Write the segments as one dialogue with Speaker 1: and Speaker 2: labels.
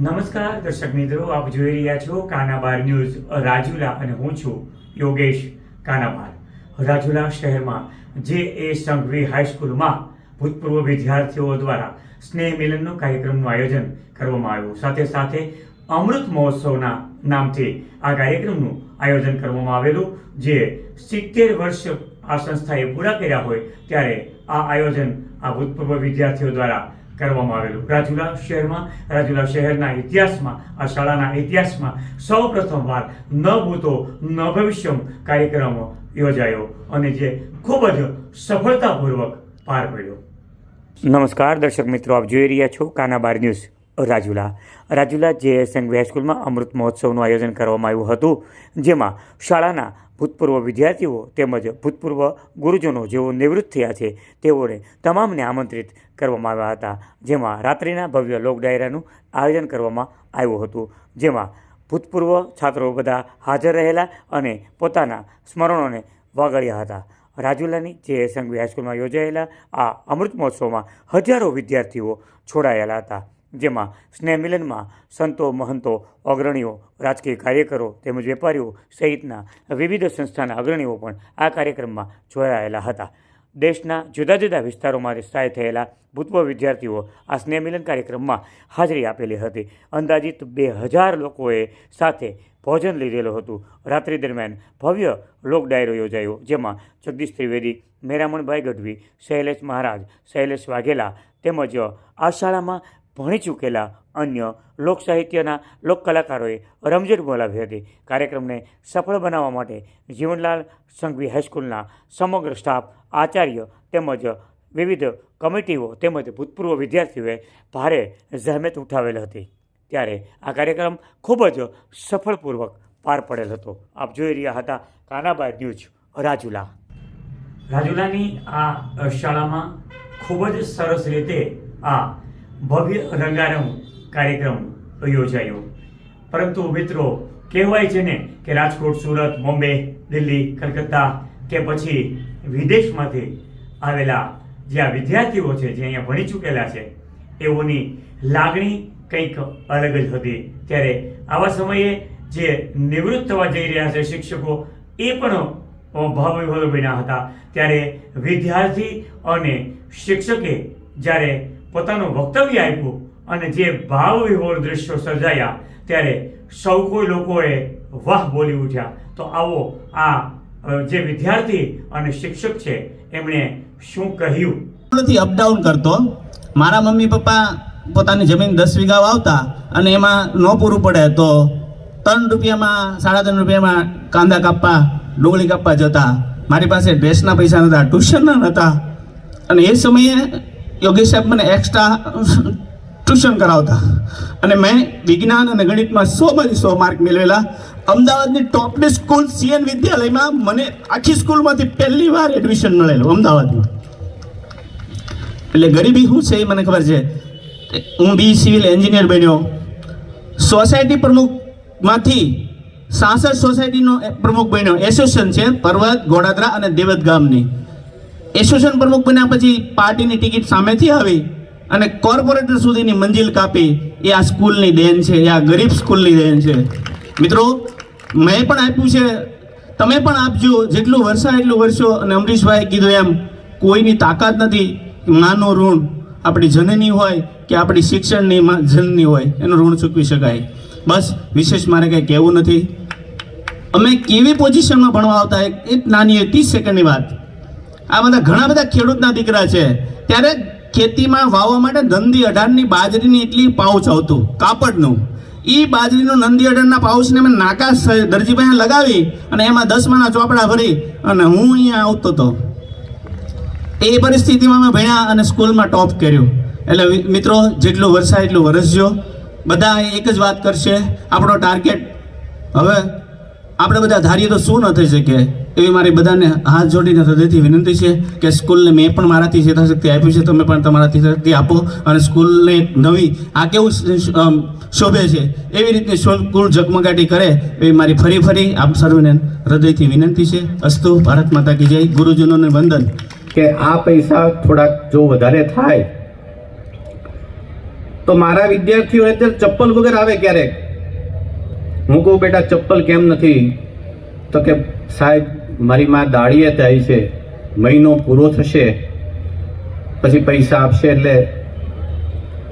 Speaker 1: નમસ્કાર, દર્શક મિત્રો, આપ જોઈ રહ્યા છો કાનાબાર ન્યૂઝ. રાજુલા અને હું છું યોગેશ કાનાબાર. રાજુલા શહેરમાં જે એ સંઘવી હાઈસ્કૂલમાં ભૂતપૂર્વ વિદ્યાર્થીઓ દ્વારા સ્નેહ મિલનનો કાર્યક્રમનું આયોજન કરવામાં આવ્યું. સાથે સાથે અમૃત મહોત્સવના નામથી આ કાર્યક્રમનું આયોજન કરવામાં આવેલું, જે સિત્તેર વર્ષ આ સંસ્થાએ પૂરા કર્યા હોય ત્યારે આ આયોજન આ ભૂતપૂર્વ વિદ્યાર્થીઓ દ્વારા કરવામાં આવેલું. રાજુલા શહેરમાં, રાજુલા શહેરના ઇતિહાસમાં, આ શાળાના ઇતિહાસમાં સૌ પ્રથમવાર ન ભૂતો ન ભવિષ્યમ કાર્યક્રમ યોજાયો અને જે ખૂબ જ સફળતાપૂર્વક પાર પડ્યો. નમસ્કાર, દર્શક મિત્રો, આપ જોઈ રહ્યા છો કાનાબાર ન્યૂઝ, રાજુલા. રાજુલા જે સંઘવી હાઈસ્કૂલમાં અમૃત મહોત્સવનું આયોજન કરવામાં આવ્યું હતું, જેમાં શાળાના ભૂતપૂર્વ વિદ્યાર્થીઓ તેમજ ભૂતપૂર્વ ગુરુજનો જેઓ નિવૃત્ત થયા છે, તેઓને તમામને આમંત્રિત કરવામાં આવ્યા હતા. જેમાં રાત્રિના ભવ્ય લોક ડાયરાનું આયોજન કરવામાં આવ્યું હતું. જેમાં ભૂતપૂર્વ છાત્રો બધા હાજર રહેલા અને પોતાના સ્મરણોને વાગળ્યા હતા. રાજુલાની જે સંઘવી હાઈસ્કૂલમાં યોજાયેલા આ અમૃત મહોત્સવમાં હજારો વિદ્યાર્થીઓ છોડાયેલા હતા. જેમાં સ્નેહમિલનમાં સંતો, મહંતો, અગ્રણીઓ, રાજકીય કાર્યકરો તેમજ વેપારીઓ સહિતના વિવિધ સંસ્થાના અગ્રણીઓ પણ આ કાર્યક્રમમાં જોડાયેલા હતા. દેશના જુદા જુદા વિસ્તારોમાંથી સ્થાયી થયેલા ભૂતપૂર્વ વિદ્યાર્થીઓ આ સ્નેહમિલન કાર્યક્રમમાં હાજરી આપેલી હતી. અંદાજિત બે હજાર લોકોએ સાથે ભોજન લીધેલું હતું. રાત્રિ દરમિયાન ભવ્ય લોક ડાયરો યોજાયો, જેમાં જગદીશ ત્રિવેદી, મેરામણભાઈ ગઢવી, શૈલેષ મહારાજ, શૈલેષ વાઘેલા તેમજ આ શાળામાં ભણી ચૂકેલા અન્ય લોક સાહિત્યના લોક કલાકારોએ રમઝટ બોલાવી હતી. કાર્યક્રમને સફળ બનાવવા માટે જીવનલાલ સંઘવી હાઈસ્કૂલના સમગ્ર સ્ટાફ, આચાર્ય તેમજ વિવિધ કમિટીઓ તેમજ ભૂતપૂર્વ વિદ્યાર્થીઓએ ભારે જહેમત ઉઠાવેલ હતી. ત્યારે આ કાર્યક્રમ ખૂબ જ સફળપૂર્વક પાર પડેલ હતો. આપ જોઈ રહ્યા હતા કાનાબાઈ ન્યૂઝ, રાજુલા. રાજુલાની આ શાળામાં ખૂબ જ સરસ રીતે આ ભવ્ય રંગારંગ કાર્યક્રમ યોજાયો. પરંતુ મિત્રો, કહેવાય છે ને કે રાજકોટ, સુરત, બોમ્બે, દિલ્હી, કલકત્તા કે પછી વિદેશમાંથી આવેલા જે આ વિદ્યાર્થીઓ છે, જે અહીંયા ભણી ચૂકેલા છે, એઓની લાગણી કંઈક અલગ જ હતી. ત્યારે આવા સમયે જે નિવૃત્ત થવા જઈ રહ્યા છે શિક્ષકો, એ પણ ભાવવિભોર બન્યા હતા. ત્યારે વિદ્યાર્થી અને શિક્ષકે જ્યારે પોતાનું વક્તવ્ય આપ્યું અને જે ભાવ વિહોર દ્રશ્યો સર્જાયા, ત્યારે સૌ કોઈ લોકોએ વાહ બોલી ઉઠ્યા. તો આવો આ જે વિદ્યાર્થી અને શિક્ષક છે, એમણે શું કહ્યું?
Speaker 2: નથી અપડાઉન કરતો. મારા મમ્મી પપ્પા પોતાની જમીન દસ વીઘા વાવતા અને એમાં ન પૂરું પડે તો ત્રણ રૂપિયામાં, સાડા ત્રણ રૂપિયામાં કાંદા કાપવા, ડુંગળી કાપવા જતા. મારી પાસે ડ્રેસના પૈસા નહોતા ટ્યુશનના નહોતા. અને એ સમયે યોગેશ સાહેબ મને એક્સ્ટ્રા ટ્યુશન કરાવતા. અને મેં વિજ્ઞાન અને ગણિતમાં સોમાંથી સો માર્ક મેળવેલા. અમદાવાદની ટોપની સ્કૂલ સીએન વિદ્યાલયમાં મને આખી સ્કૂલમાંથી પહેલી વાર એડમિશન મળેલું, અમદાવાદમાં. એટલે ગરીબી શું છે એ મને ખબર છે. હું બી સિવિલ એન્જિનિયર બન્યો. સોસાયટી પ્રમુખમાંથી સાસર સોસાયટીનો પ્રમુખ બન્યો. એસોસિએશન છે પર્વત, ગોડાદરા અને દેવત ગામની. એસોસિએશન પ્રમુખ બન્યા પછી પાર્ટીની ટિકિટ સામેથી આવી અને કોર્પોરેટર સુધીની મંજિલ કાપી. એ આ સ્કૂલની દેન છે, એ આ ગરીબ સ્કૂલની દેન છે. મિત્રો, મેં પણ આપ્યું છે. તમે પણ આપજો. જેટલું વર્ષા એટલું વર્ષો અને અમરીશભાઈ કીધું એમ, કોઈની તાકાત નથી નાનો ઋણ આપણી જનની હોય કે આપણી શિક્ષણની જનની હોય. એનું ઋણ ચૂકવી શકાય. બસ, વિશેષ મારે કંઈ કહેવું નથી. અમે કેવી પોઝિશનમાં ભણવા આવતા? એક નાની ત્રીસ સેકન્ડની વાત. આ બધા ઘણા બધા ખેડૂતના દીકરા છે. ત્યારે ખેતીમાં વાવવા માટે નંદી અઢારની બાજરીની એટલી પાઉચ આવતું, કાપડનું. એ બાજરીનું નંદી અઢારના પાઉચને મેં નાકા દરજીભાઈ લગાવી અને એમાં દસમાના ચોપડા ભરી અને હું અહીંયા આવતો હતો એ પરિસ્થિતિમાં મેં ભણ્યા અને સ્કૂલમાં ટોપ કર્યું. એટલે મિત્રો, જેટલું વરસાય એટલું વરસજો. બધા એક જ વાત કરશે. આપણો ટાર્ગેટ હવે આપણે બધા ધારીએ તો શું ન થઈ શકે? એવી મારી બધાને હાથ જોડીને હૃદયથી વિનંતી છે કે સ્કૂલને મેં પણ મારાથી યથાશક્તિ આપ્યું છે, તમે પણ તમારાથી શક્તિ આપો અને સ્કૂલને એક નવી, આ કેવું શોભે છે? એવી રીતે સ્કૂલ ઝગમગાટી કરે એવી મારી ફરી ફરી આપ સર્વને હૃદયથી વિનંતી છે. અસ્તુ, ભારત માતા કી જય. ગુરુજનોને વંદન.
Speaker 3: કે આ પૈસા થોડાક જો વધારે થાય, તો મારા વિદ્યાર્થીઓ અત્યારે ચપ્પલ વગર આવે ક્યારેક? હું કહું, બેટા, ચપ્પલ કેમ નથી? તો કે, સાહેબ, મારી માં દાળીએ થાય છે. મહિનો પૂરો થશે, પછી પૈસા આપશે એટલે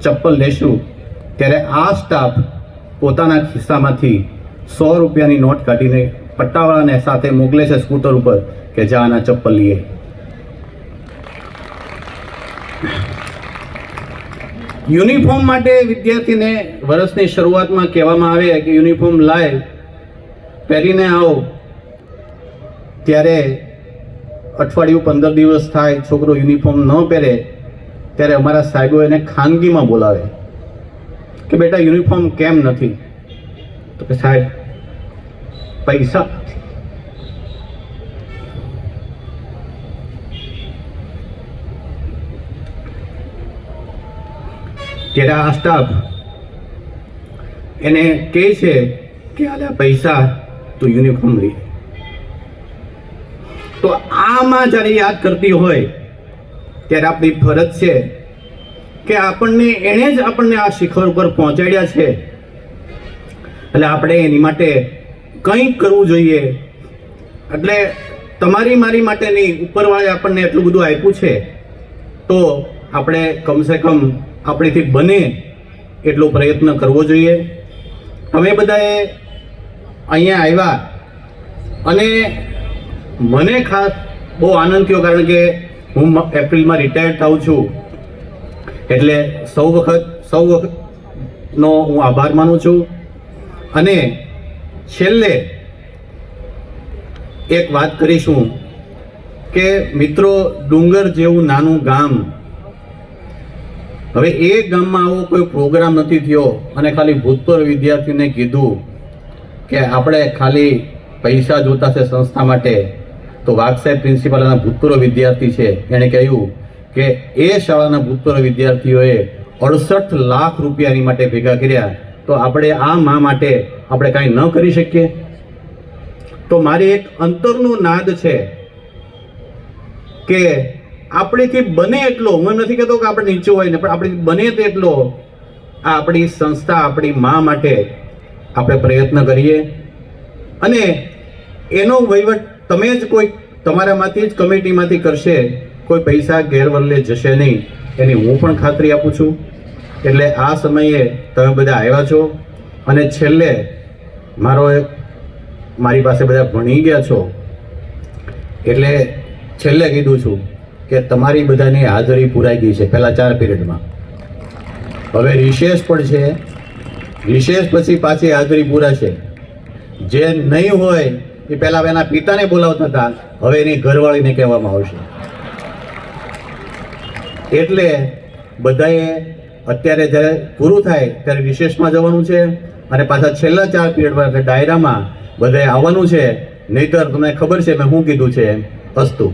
Speaker 3: ચપ્પલ લેશું. ત્યારે આ સ્ટાફ પોતાના ખિસ્સામાંથી સો રૂપિયાની નોટ કાઢીને પટ્ટાવાળાને સાથે મોકલે છે સ્કૂટર ઉપર કે, જા, આના ચપ્પલ લઈએ. યુનિફોર્મ માટે વિદ્યાર્થીને વર્ષની શરૂઆતમાં કહેવામાં આવે કે યુનિફોર્મ લાય, પહેરીને આવો. ત્યારે અઠવાડિયું પંદર દિવસ થાય, છોકરો યુનિફોર્મ ન પહેરે, ત્યારે અમારા સાહેબો એને ખાનગીમાં બોલાવે કે બેટા યુનિફોર્મ કેમ નથી? તો કે સાહેબ, પૈસા નથી. ત્યારે આ સ્ટાફ એને કહે છે કે આલા પૈસા તું યુનિફોર્મ લઈ તો આમાં જ્યારે યાદ કરતી હોય, ત્યારે આપણી ફરજ છે કે આપણને એણે જ આપણને આ શિખર ઉપર પહોંચાડ્યા છે. એટલે આપણે એની માટે કંઈક કરવું જોઈએ. એટલે તમારી મારી માટેની ઉપરવાળે આપણને એટલું બધું આપ્યું છે. તો આપણે કમસે કમ આપણીથી બને એટલો પ્રયત્ન કરવો જોઈએ. અમે બધાએ અહીંયા આવ્યા અને મને ખાસ બહુ આનંદ થયો કારણ કે હું એપ્રિલમાં રિટાયર થાઉં છું. એટલે સૌ વખત, સૌ વખતનો હું આભાર માનું છું. અને છેલ્લે એક વાત કરીશું કે મિત્રો ડુંગર જેવું નાનું ગામ હવે એ ગામમાં આવો કોઈ પ્રોગ્રામ નથી થયો અને ખાલી ભૂતપૂર્વ વિદ્યાર્થીને કીધું કે આપણે ખાલી પૈસા જોતા છે સંસ્થા માટે, તો વાઘસાહેબ પ્રિન્સિપાલના ભૂતપૂર્વ વિદ્યાર્થી છે. એણે કહ્યું કે એ શાળાના ભૂતપૂર્વ વિદ્યાર્થીઓએ અડસઠ લાખ રૂપિયાની માટે ભેગા કર્યા, તો આપણે આ મા માટે આપણે કાંઈ ન કરી શકીએ? તો મારી એક અંતરનો નાદ છે કે આપણીથી બને એટલો, હું એમ નથી કહેતો કે આપણે નીચું હોય ને, પણ આપણી બને તેટલો આ આપણી સંસ્થા, આપણી મા માટે આપણે પ્રયત્ન કરીએ. અને એનો વહીવટ તમે જ કોઈ તમારામાંથી જ કમિટીમાંથી કરશે, કોઈ પૈસા ગેરવલ્લે જશે નહીં. એની હું પણ ખાતરી આપું છું. એટલે આ સમયે તમે બધા આવ્યા છો. અને છેલ્લે મારો મારી પાસે બધા ભણી ગયા છો. એટલે છેલ્લે કીધું છું કે તમારી બધાની હાજરી પુરાઈ ગઈ છે પહેલા ચાર પીરિયડમાં. હવે રિશેષ પણ છે. રિશેષ પછી પાછી હાજરી પૂરાશે. જે નહીં હોય એ પહેલાં એના પિતાને બોલાવતા હતા. હવે એની ઘરવાળીને કહેવામાં આવશે. એટલે બધાએ અત્યારે જ્યારે પૂરું થાય ત્યારે વિશેષમાં જવાનું છે અને પાછા છેલ્લા ચાર પીરિયડમાં ડાયરામાં બધાએ આવવાનું છે. નહીતર તમને ખબર છે મેં શું કીધું છે અસ્તુ.